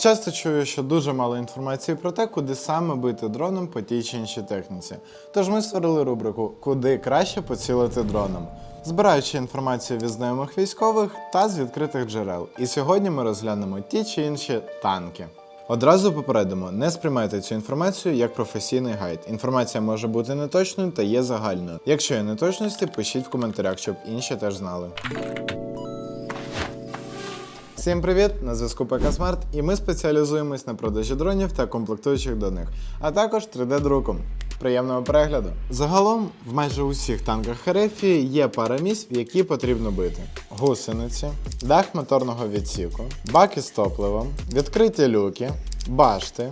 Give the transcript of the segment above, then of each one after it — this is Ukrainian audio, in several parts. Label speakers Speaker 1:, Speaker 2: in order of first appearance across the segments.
Speaker 1: Часто чую, що дуже мало інформації про те, куди саме бити дроном по тій чи іншій техніці. Тож ми створили рубрику Куди краще поцілити дроном, збираючи інформацію від знайомих військових та з відкритих джерел. І сьогодні ми розглянемо ті чи інші танки. Одразу попередимо, не сприймайте цю інформацію як професійний гайд. Інформація може бути неточною та є загальною. Якщо є неточності, пишіть в коментарях, щоб інші теж знали. Всім привіт! На зв'язку ПК Смарт, і ми спеціалізуємось на продажі дронів та комплектуючих до них, а також 3D-друком. Приємного перегляду! Загалом в майже усіх танках Херефії є пара місць, в які потрібно бити: гусениці, дах моторного відсіку, баки з топливом, відкриті люки, башти.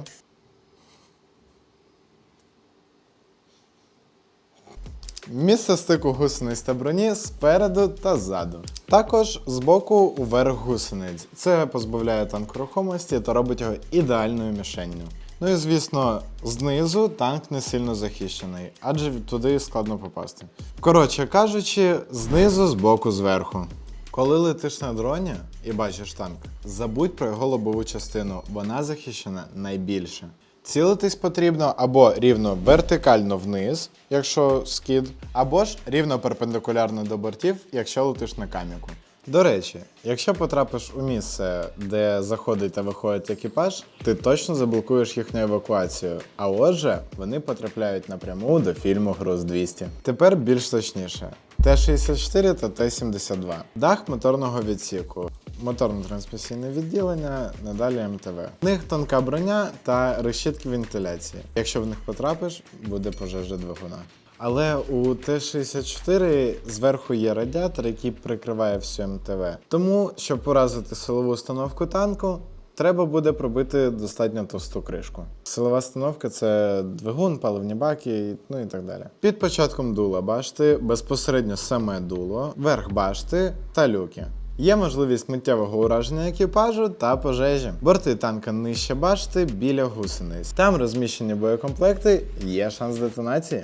Speaker 1: Місце стику гусениць та броні спереду та ззаду. Також збоку уверх гусениць. Це позбавляє танк рухомості та робить його ідеальною мішенню. Ну і звісно, знизу танк не сильно захищений, адже туди складно попасти. Коротше кажучи, знизу, збоку, зверху. Коли летиш на дроні і бачиш танк, забудь про його лобову частину, вона захищена найбільше. Цілитись потрібно або рівно вертикально вниз, якщо скид, або ж рівно перпендикулярно до бортів, якщо летиш на каміку. До речі, якщо потрапиш у місце, де заходить та виходить екіпаж, ти точно заблокуєш їхню евакуацію. А отже, вони потрапляють напряму до фільму Груз 200. Тепер більш точніше. Т-64 та Т-72. Дах моторного відсіку. Моторно-трансмісійне відділення, надалі МТВ. В них тонка броня та решітки вентиляції. Якщо в них потрапиш, буде пожежа двигуна. Але у Т-64 зверху є радіатор, який прикриває всю МТВ. Тому, щоб поразити силову установку танку, треба буде пробити достатньо товсту кришку. Силова установка це двигун, паливні баки, ну і так далі. Під початком дула башти безпосередньо саме дуло, верх башти та люки. Є можливість миттєвого ураження екіпажу та пожежі. Борти танка нижче башти біля гусениць. Там розміщені боєкомплекти, є шанс детонації.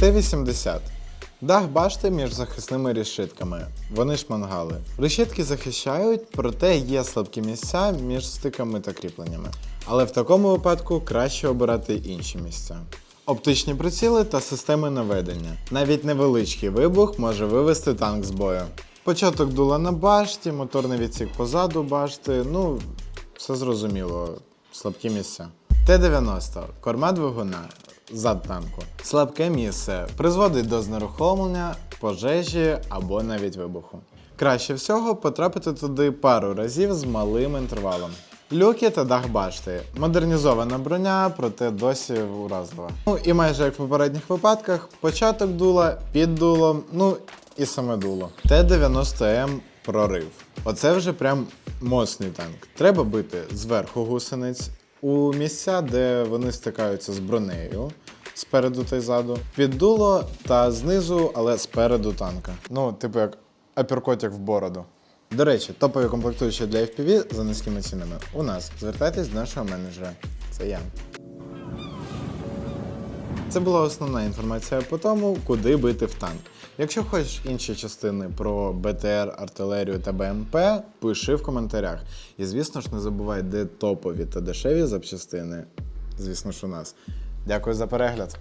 Speaker 1: Т-80. Дах башти між захисними решітками. Вони шмангали. Решітки захищають, проте є слабкі місця між стиками та кріпленнями. Але в такому випадку краще обирати інші місця. Оптичні приціли та системи наведення. Навіть невеличкий вибух може вивести танк з бою. Початок дула на башті, моторний відсік позаду башти, ну, все зрозуміло, слабкі місця. Т-90 корма двигуна, зад танку. Слабке місце призводить до знерухомлення, пожежі або навіть вибуху. Краще всього потрапити туди пару разів з малим інтервалом. Люки та дах башти. Модернізована броня, проте досі уразлива. Ну і майже як в попередніх випадках, початок дула, під дулом, ну і саме дуло. Т-90М прорив. Оце вже прям моцний танк. Треба бити зверху гусениць у місця, де вони стикаються з бронею. Спереду та й ззаду, під дуло та знизу, але спереду танка. Ну, типу як апіркотик в бороду. До речі, топові комплектуючі для FPV за низькими цінами. У нас звертайтесь до нашого менеджера. Це я. Це була основна інформація по тому, куди бити в танк. Якщо хочеш інші частини про БТР, артилерію та БМП, пиши в коментарях. І звісно ж, не забувай, де топові та дешеві запчастини. Звісно ж, у нас. Дякую за перегляд.